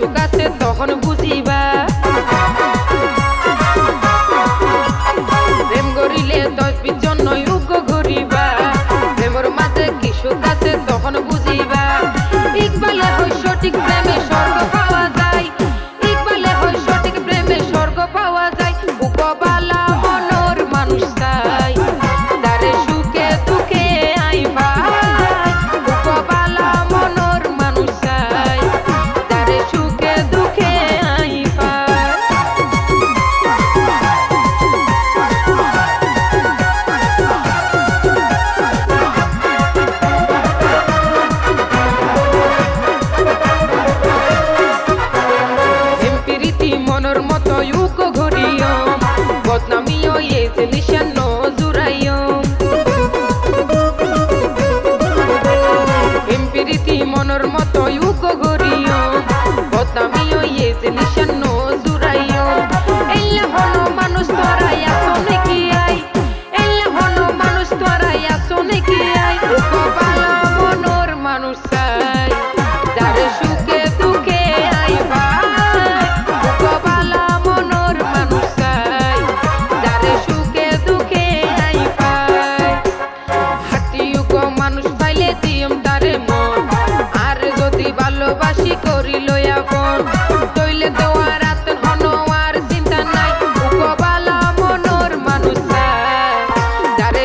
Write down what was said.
শুকাচ্ছে তখন বুঝিবা। প্রেম করিলে দশ বিশ জন্য করিবা প্রেমের মাঝে কি শুকাচ্ছে তখন বুঝিবা। ঠিক পালে সঠিক মতো ইউকো গরিও বোতামিও ইয়ে জিনিস করিল এখন তৈলে দেওয়া রাত হন আর চিন্তা নাই বালা মনোর মানুষ যারে